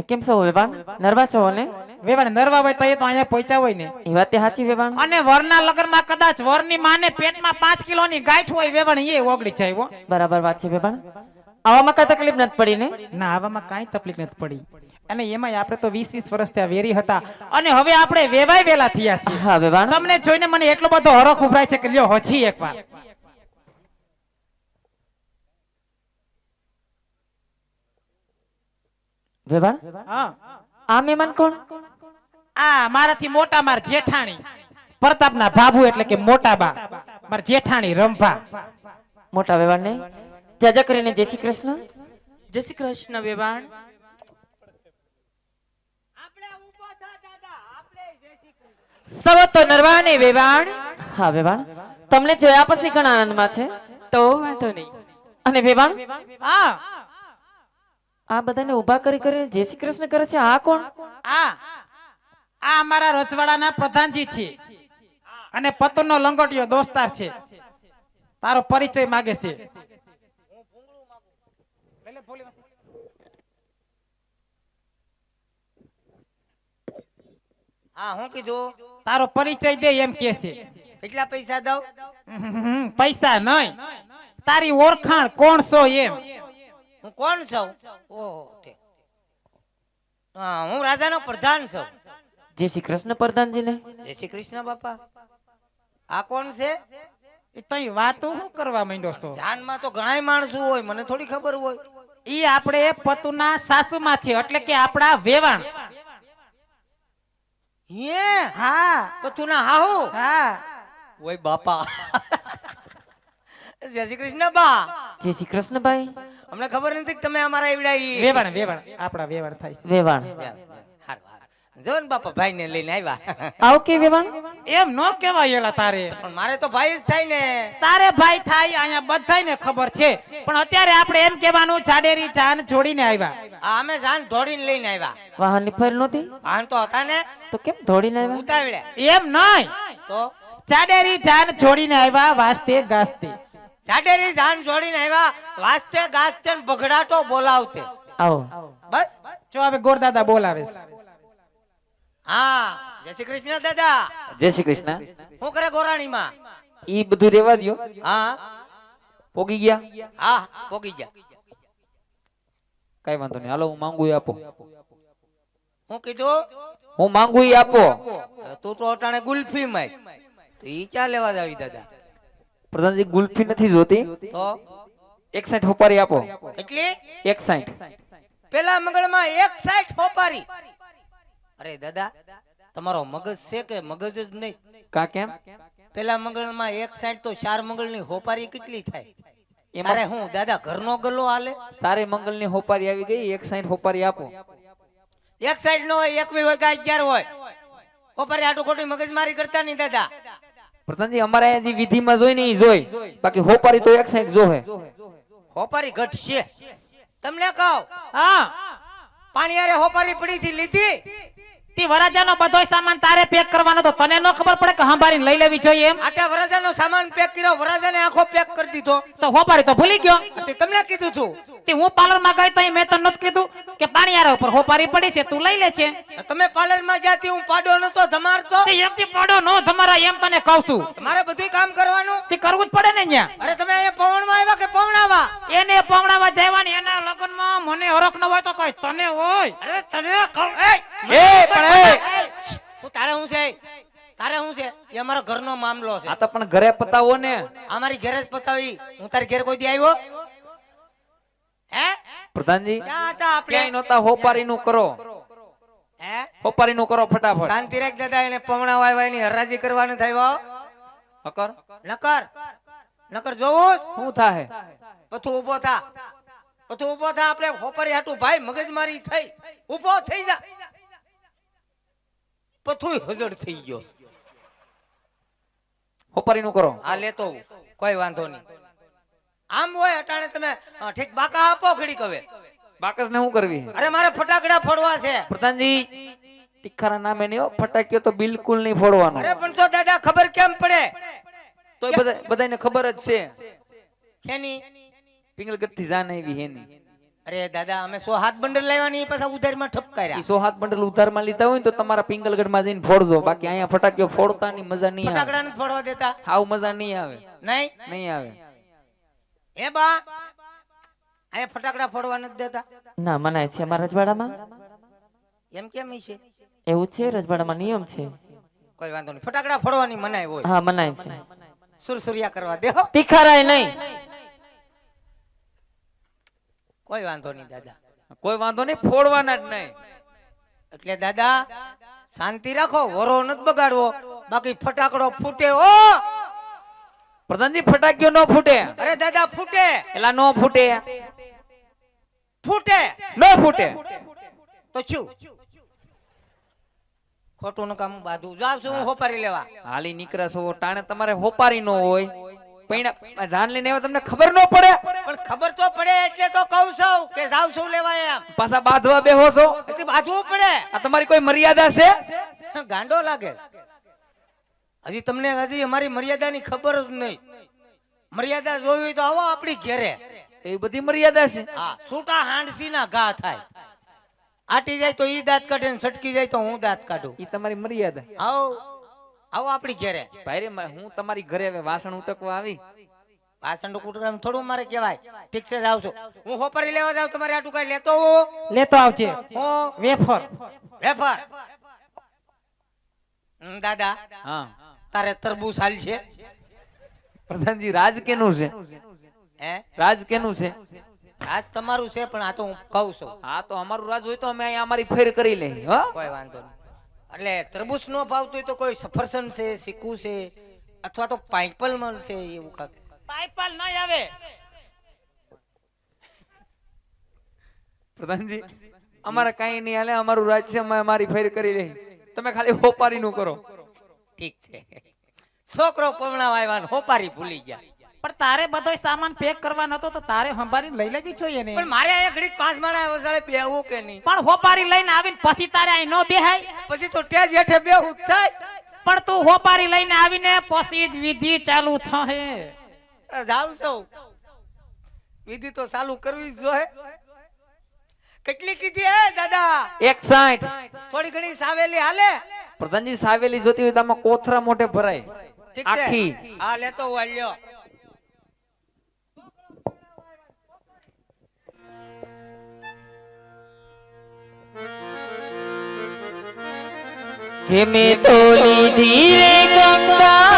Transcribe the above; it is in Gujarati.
અને કેમ છો વેવાણ? નરવા છો ને? વેવાણ નરવા હોય તો એ તો અહીંયા પહોંચ્યા હોય ને. એ વાત સાચી વેવાણ? અને વરના લગનમાં કદાચ વરની માને પેટમાં પાંચ કિલોની ગાંઠ હોય વેવાણ એ ઓગળી જાય હો. બરાબર વાત છે વેવાણ. આવામાં કઈ તકલીફ નથી પડી ને? ના આવામાં કાંઈ તકલીફ નથી પડી. અને એમાંય આપણે તો વીસ વીસ વર્ષ ત્યાં વેરી હતા. અને હવે આપણે વેવાય વેલા થયા છીએ. હા વેવાણ. તમને જોઈને મને એટલો બધો હરખ ઉભરાય છે કે લ્યો હોછી એકવાર. વેવાણ? હા. આ મહેમાન કોણ? આ મારાથી મોટા માર જેઠાણી. પ્રતાપના ભાભુ એટલે કે મોટા બા. માર જેઠાણી રંભા. મોટા વેવાણ ને જાજા કરીને જય શ્રી કૃષ્ણ. જય શ્રી કૃષ્ણ વેવાણ. સવ તો નરવાને વેવાણ. હા વેવાણ. તમને જોયા પછી ઘણા આનંદમાં છે? તો વાંધો નહીં. અને વેવાણ? હા. આ બધાને ઊભા કરી કરીને જય શ્રી કૃષ્ણ કરે છે. આ કોણ? આ આ અમારા રજવાડાના પ્રધાનજી છે. અને પતનનો લંગોટિયો દોસ્તાર છે. તારો પરિચય માંગે છે. હા હું કીધું? તારો પરિચય દે એમ કે છે. કેટલા પૈસા દઉં? પૈસા નહીં. તારી ઓળખાણ કોણ છો એમ? હું કોણ છું? ઓહો હા હું રાજાનો પ્રધાન છું. જય શ્રી કૃષ્ણ પ્રધાનજીને? જય શ્રી કૃષ્ણ બાપા. આ કોણ છે? એ તઈ વાતો શું કરવા માંડ્યો છો? જાનમાં તો ઘણાય માણસો હોય મને થોડી ખબર હોય. ઈ આપણે પતુના સાસુમાં છે એટલે કે આપણા વેવાણ. હે? હા. પતુના હાહુ? હા. ઓય બાપા. જય શ્રી કૃષ્ણ બા. જય શ્રી કૃષ્ણ ભાઈ અમને ખબર નથી કે તમે અમારા એવડા ઈ- વેવાણ વેવાણ. આપડા વેવાણ થાય છે. વેવાણ. જો ને બાપા ભાઈ ને લઈને આવ્યા. આવ કે વેવાણ? એમ નો કહેવાય એલા તારે. પણ મારે તો ભાઈ જ થાય ને. તારે ભાઈ થાય અહીંયા બધાયને ખબર છે. પણ અત્યારે આપણે એમ કહેવાનું ચાડેરી જાન જોડીને આવ્યા. આ અમે જાન ધોડીને લઈને આવ્યા. વાહનની ફેર નહોતી? વાહન તો હતા ને. તો કેમ ધોડીને આવ્યા? ઉતાવળ્યા એમ નહીં. તો? ચાડેરી જાન જોડીને આવ્યા વાસ્તે ગાસ્તે. જાડેરી જાન જોડીને આવ્યા વાસ્તે ગાસ્તે બગડાટો બોલાવતે. આવો. બસ? જો હવે ગોરદાદા બોલાવે હા જય શ્રી કૃષ્ણ દાદા. જય શ્રી કૃષ્ણ. હું કરે ગોરાણીમાં? ઈ બધું રેવા દ્યો. હા. પોગી ગયા? હા પોગી ગયા. કઈ વાંધો નહીં. હાલો હું માંગુ ઈ આપો. હું કીધું? હું માંગુ એ આપો. તું તો અટાણે ગુલ્ફી માં તો ઈ ચા લેવા જાવી દાદા? પ્રધાનજી ગુલ્ફી નથી જોતી. તો? એક સાઈઠ હોપારી આપો. એટલી? એક સાઈઠ પેલા મંગળમાં એક સાઈઠ હોપારી. અરે દાદા તમારો મગજ છે કે મગજ જ નહીં? કા કેમ? પેલા મંગળમાં એક સાઈઠ તો ચાર મંગળની હોપારી કેટલી થાય? અરે હું દાદા ઘરનો ગલ્લો હાલે. સારી મંગળની હોપારી આવી ગઈ એક સાઈઠ હોપારી આપો. એક સાઈડ નો હોય એકવી હોય કે અગિયાર હોય. હોપારી આટું ખોટી મગજમારી કરતા નહીં દાદા. પ્રધાનજી અમારે અહીંયા જે વિધિમાં જોઈ ને ઈ જોઈ. બાકી હોપારી તો એક સાઈડ જોહે. હોપારી ઘટશે. તમને કહો? હા. પાણી હારે હોપારી પડી થી લીધી. તી વરાજાનો બધો સામાન તારે પેક કરવાનો તો તને નો ખબર પડે કે હંભારીને લઈ લેવી જોઈએ એમ? આ ત્યાં વરાજાનો સામાન પેક કર્યો વરાજાને આખો પેક કરી દીધો. તો હોપારી તો ભૂલી ગયો. તે તમને કીધું છું તે હું પાર્લરમાં ગઈ તઈ મેં તને નથી કીધું. કે પાણીયારા ઉપર હોપારી પડી છે તું લઈ લે છે. તમે પાર્લરમાં જાતી હું પાડો નતો ધમારતો એમ થી પાડો નો તમારા એમ તને કહું છું. મારે બધું કામ કરવાનું? તે કરવું જ પડે ને અહીંયા અરે તમે અહીંયા પવનમાં આવ્યા કે પવણાવા એને પવણાવા જવાની એના લગ્નમાં મને હરખ ન હોય તો કઈ તને હોય. અરે તને કહું. એ પણ એ. તું તારે હું છે? તારે શું છે? એ અમારો ઘરનો મામલો છે. આ તો પણ ઘરે પતાવો ને. અમારી ઘરે જ પતાવી. હું તારી ઘેર કોઈ દી આવ્યો? પ્રધાનજી ક્યાં હતા આપણે? ક્યાંય નહોતા હોપારી નું કરો. હે? હોપારી નું કરો ફટાફટ. શાંતિ રાખ દાદા એને પવણાવા વાયની હરાજી કરવાનું થાય નકર? નકર? નકર જોવું શું થાહે? પથું ઊભો થા. પથું ઊભો થા આપણે હોપારી હાટું ભાઈ મગજમારી થઈ. ઊભો થઈ જા. પથું હજડ થઈ ગયો. હોપારી નું કરો. આ લેતો. કોઈ વાંધો નહીં. આમ હોય અટાણે તમે ઠીક બાકા આપો ઘડીક હવે. બાકસ ને શું કરવી? અરે મારે ફટાકડા ફોડવા છે. પ્રધાનજી તીખારા નામે નહીં ફટાકીઓ તો બિલકુલ નહીં ફોડવાનો. અરે પણ તો દાદા ખબર કેમ પડે? તો બધા બધાને ખબર જ છે. કેની? પિંગલગઢથી જાન આવી હેની અરે દાદા અમે સો હાથ બંડલ લેવાની પાછા ઉધારમાં ઠપકાર્યા. સો હાથ બંડલ ઉધારમાં લીધા હોય ને તો તમારા પિંગલગઢમાં જઈને ફોડજો. બાકી અહીંયા ફટાકીઓ ફોડતાની મજા નહીં આવે. ફટાકડા ફોડવા દેતા? હાવ મજા નહીં આવે. નહીં? નહીં આવે. એ બા અહીંયા ફટાકડા ફોડવા નથી દેતા. ના મનાય છે અમારા રજવાડામાં. એમ કેમ છે? એવું છે રજવાડામાં નિયમ છે? કોઈ વાંધો નહીં. ફટાકડા ફોડવાની મનાય હોય. હા મનાય છે. સુરસુરિયા કરવા દેહો તીખારાય નહીં. કોઈ વાંધો નહીં દાદા. કોઈ વાંધો નહીં ફોડવાના જ નહીં. એટલે દાદા શાંતિ રાખો વરો નથી બગાડવો. બાકી ફટાકડો ફૂટે ઓ પ્રધાનજી ફટાકીઓ નો ફૂટે. અરે દાદા ફૂટે. એલા નો ફૂટે. ફૂટે. નો ફૂટે. તો શું? ખોટું ન કામ બાજુ જાવ છું હોપારી લેવા. હાલી નીકળ્યા છો ટાણે તમારે હોપારી નો હોય. પૈણા જાન લઈને આવ્યા તમને ખબર ન પડે? પણ ખબર તો પડે એટલે તો કહું છું કે જાવ છું લેવા એમ. પાછા બાંધવા બેહો છો? એટલે પડે. આ તમારી કોઈ મર્યાદા છે? ગાંડો લાગે. હજી તમને હજી અમારી મર્યાદાની ખબર જ નહીં. મર્યાદા જોવી હોય તો આવો આપણી ઘેરે. એ બધી મર્યાદા છે. હા છૂટા હાંડસી ના ઘા થાય. આટી જાય તો ઈ દાંત કાઢે ને છટકી જાય તો હું દાંત કાઢું. એ તમારી મર્યાદા. આવો આવો આપણી ઘેરે. ભાઈ રે હું તમારી ઘરે હવે વાસણ ઉટકવા આવી. વાસણ કુટરામ થોડું મારે કહેવાય. ઠીક છે આવશો હું હોપરી લેવા જાવ તમારે આટું કઈ લેતો હું? લેતો આવજે. હું? વેફર. વેફર. હમ, દાદા. હા. તારે તરબૂચ હાલ છે? પ્રધાનજી રાજ કેનું છે? હે? રાજ કેનું છે? રાજ તમારું છે પણ આ તો હું કહું છું. હા તો અમારું રાજ હોય તો અમે અહીંયા અમારી ફેર કરી લઈએ હો? કોઈ વાંધો નહીં. એટલે તરબૂચ નો ભાવતું હોય તો કોઈ સફરસન છે સિક્કુ છે અથવા તો પાઇપલ છે એવું કાક. પાઇપલ ન આવે. પ્રધાનજી અમારે કઈ નહીં હાલે અમારું રાજ છે અમે અમારી ફેર કરી લઈએ તમે ખાલી હોપારી નું કરો. ઠીક છે. છોકરો પવણા આવ્યા હોપારી ભૂલી ગયા. પણ તારે બધો સામાન પેક કરવાનો હતો તો તારે સંભાળીને લઈ લેવી જોઈએ ને. પણ મારે અહીંયા ઘડી પાંચ માણા વસાડે બેહવું કે નહીં? પણ હોપારી લઈને આવીને પછી તારે અહીં ન બેહાય. પછી તો ટેજ હેઠે બેહું થાય. પણ તું હોપારી લઈને આવીને પછી જ વિધિ ચાલુ થશે જાવ સૌ વિધિ તો ચાલુ કરવી જ જોઈએ. કેટલી કીધી હે દાદા? એક સાઠ થોડી ઘણી સાવેલી હાલે. પ્રધાનજી સાવેલી જોતી હોય તો આમાં કોથરા મોઢે ભરાય. આખી. હા લેતો વાલ્યો લ્યો. કે મેં તો લીધી રે ગંગાવતી